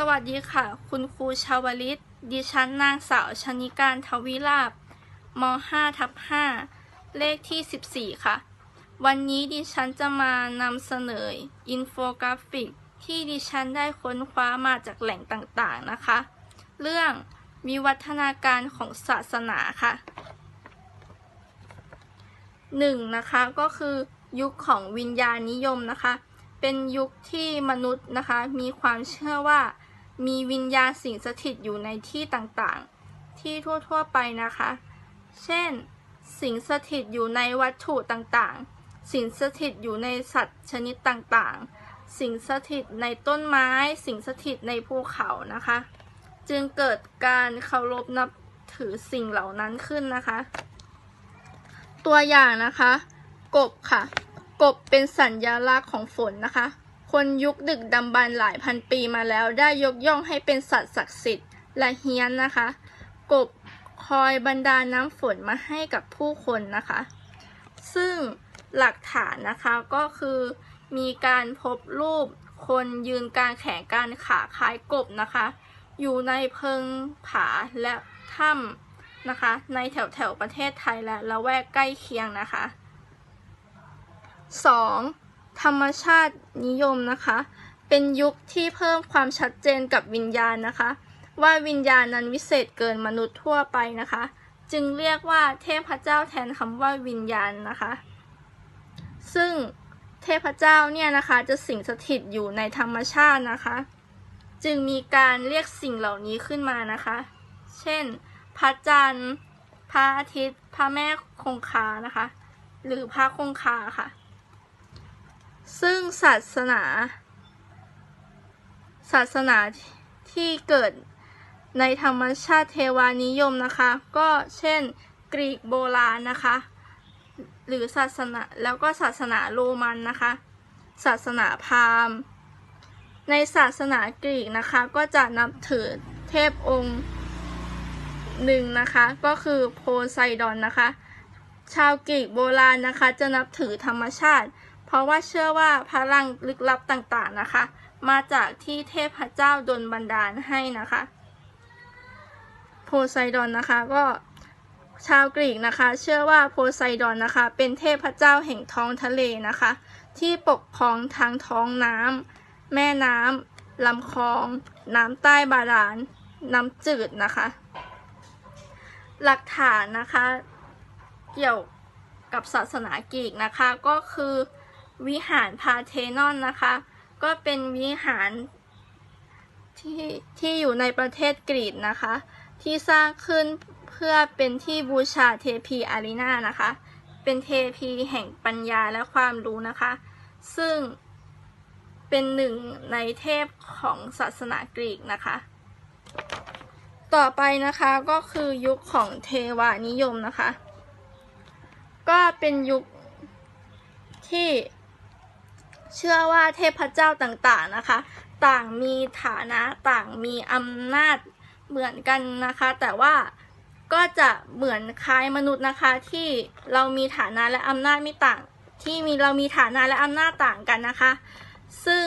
สวัสดีค่ะ คุณครูชาวลิต ดิฉันนางสาวชนิการทวิราบม5ทับ5เลขที่ 14 ค่ะ วันนี้ดิฉันจะมานำเสนออินโฟกราฟิก ที่ดิฉันได้ค้นคว้ามาจากแหล่งต่างๆนะคะ เรื่องวิวัฒนาการของศาสนาค่ะหนึ่งนะคะก็คือยุคของวิญญาณนิยมนะคะ เป็นยุคที่มนุษย์นะคะ มีความเชื่อว่า มีวิญญาณสิงสถิตอยู่ในที่ต่างๆ ที่ทั่วๆไปนะคะ เช่น สิงสถิตอยู่ในวัตถุต่างๆ สิงสถิตอยู่ในสัตว์ชนิดต่างๆ สิงสถิตในต้นไม้ สิงสถิตในภูเขานะคะ จึงเกิดการเคารพนับถือสิ่งเหล่านั้นขึ้นนะคะ ตัวอย่างนะคะ กบค่ะ กบเป็นสัญญลักษณ์ของฝนนะคะ คนยุคดึกดำบรรพ์หลายพันปีมาแล้วได้ยกย่องให้เป็นสัตว์ศักดิ์สิทธิ์และเฮี้ยนนะคะ กบคอยบรรดาน้ำฝนมาให้กับผู้คนนะคะ ซึ่งหลักฐานนะคะก็คือมีการพบรูปคนยืนกลางแขนกลางขาคล้ายกบนะคะ อยู่ในเพิงผาและถ้ำนะคะ ในแถวแถวประเทศไทยและละแวกใกล้เคียงนะคะ 2. ธรรมชาตินิยมนะคะ เป็นยุคที่เพิ่มความชัดเจนกับวิญญาณนะคะ ว่าวิญญาณนั้นวิเศษเกินมนุษย์ทั่วไปนะคะ จึงเรียกว่าเทพเจ้าแทนคำว่าวิญญาณนะคะ ซึ่งเทพเจ้าเนี่ยนะคะจะสิงสถิตอยู่ในธรรมชาตินะคะ จึงมีการเรียกสิ่งเหล่านี้ขึ้นมานะคะ เช่น พระจันทร์ พระอาทิตย์ พระแม่คงคานะคะ หรือพระคงคาค่ะ ซึ่งศาสนา ศาสนาที่เกิดในธรรมชาติเทวานิยมนะคะ ก็เช่นกรีกโบราณนะคะ หรือศาสนาแล้วก็ศาสนาโรมันนะคะ ศาสนาพราหมณ์ ในศาสนากรีกนะคะก็จะนับถือเทพองค์หนึ่งนะคะก็คือโพไซดอนนะคะ ชาวกรีกโบราณนะคะ จะนับถือธรรมชาติ เพราะว่าเชื่อว่าพลังลึกลับต่างๆนะคะ มาจากที่เทพเจ้าดลบันดาลให้นะคะโพไซดอนนะคะก็ชาวกรีกนะคะ เชื่อว่าโพไซดอนนะคะ เป็นเทพเจ้าแห่งท้องทะเลนะคะ ที่ปกครองทางท้องน้ำแม่น้ำลำคลอง น้ำใต้บาดาลน้ำจืดนะคะ หลักฐานนะคะ เกี่ยวกับศาสนากรีกนะคะก็คือ วิหารพาเทนอนนะคะ ก็เป็นวิหารที่ที่อยู่ในประเทศกรีกนะคะ ที่สร้างขึ้นเพื่อเป็นที่บูชาเทพีอารีนานะคะ เป็นเทพีแห่งปัญญาและความรู้นะคะ ซึ่งเป็นหนึ่งในเทพของศาสนากรีกนะคะ ต่อไปนะคะก็คือยุคของเทวานิยมนะคะ ก็เป็นยุคที่ เชื่อว่าเทพเจ้าต่างๆนะคะ ต่างมีฐานะต่างมีอำนาจเหมือนกันนะคะ แต่ว่าก็จะเหมือนคล้ายมนุษย์นะคะ ที่เรามีฐานะและอำนาจไม่ต่าง ที่มีเรามีฐานะและอำนาจต่างกันนะคะ ซึ่ง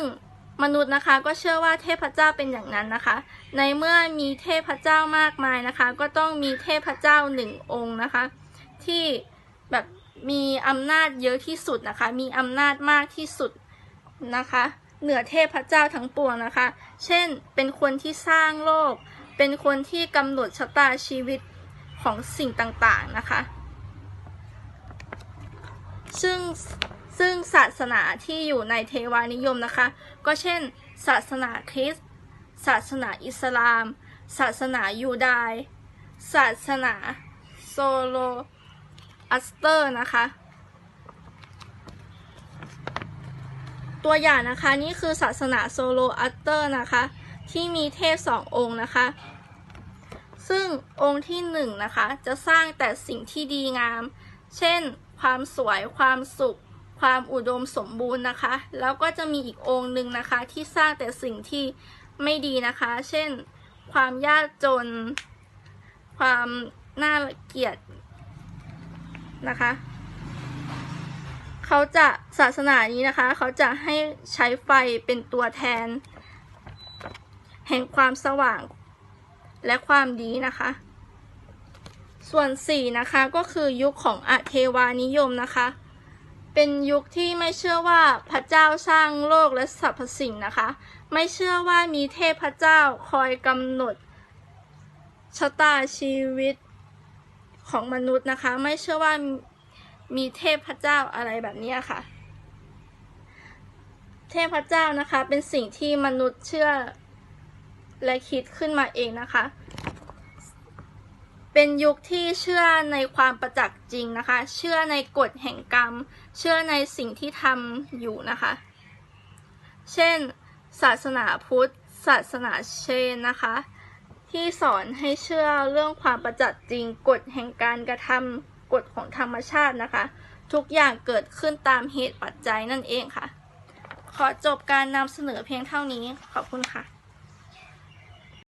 มนุษย์นะคะก็เชื่อว่าเทพเจ้าเป็นอย่างนั้นนะคะ ในเมื่อมีเทพเจ้ามากมายนะคะ ก็ต้องมีเทพเจ้าหนึ่งองค์นะคะ ที่แบบมีอำนาจเยอะที่สุดนะคะ มีอำนาจมากที่สุด นะคะ เหนือเทพเจ้าทั้งปวงนะคะ เช่นเป็นคนที่สร้างโลก เป็นคนที่กำหนดชะตาชีวิตของสิ่งต่างๆนะคะ ซึ่งซึ่งศาสนาที่อยู่ในเทวานิยมนะคะ ก็เช่น ศาสนาคริสต์ศาสนาอิสลาม ศาสนายูดายศาสนาโซโลอัสเตอร์นะคะ ตัวอย่างนะคะนี่คือศาสนาโซโลอัสเตอร์นะคะ ที่มีเทพสององค์นะคะ ซึ่งองค์ที่หนึ่งนะคะ จะสร้างแต่สิ่งที่ดีงาม เช่น ความสวยความสุข ความอุดมสมบูรณ์นะคะ แล้วก็จะมีอีกองค์หนึ่งนะคะ ที่สร้างแต่สิ่งที่ไม่ดีนะคะ เช่น ความยากจน ความน่าเกลียดนะคะ เขาจะศาสนานี้นะคะ เขาจะให้ใช้ไฟเป็นตัวแทน แห่งความสว่างและความดีนะคะ ส่วน 4 นะคะก็คือยุคของอเทวานิยมนะคะ เป็นยุคที่ไม่เชื่อว่าพระเจ้าสร้างโลกและสรรพสิ่งนะคะ ไม่เชื่อว่ามีเทพพระเจ้าคอยกำหนดชะตาชีวิตของมนุษย์นะคะ ไม่เชื่อว่า มีเทพเจ้าอะไรแบบนี้ค่ะ เทพเจ้านะคะ เป็นสิ่งที่มนุษย์เชื่อและคิดขึ้นมาเองนะคะ เป็นยุคที่เชื่อในความประจักษ์จริงนะคะ เชื่อในกฎแห่งกรรม เชื่อในสิ่งที่ทำอยู่นะคะ เช่น ศาสนาพุทธ ศาสนาเชนนะคะ ที่สอนให้เชื่อเรื่องความประจักษ์จริง กฎแห่งการกระทำ กฎของธรรมชาตินะคะ ทุกอย่างเกิดขึ้นตามเหตุปัจจัยนั่นเองค่ะ ขอจบการนำเสนอเพียงเท่านี้ขอบคุณค่ะ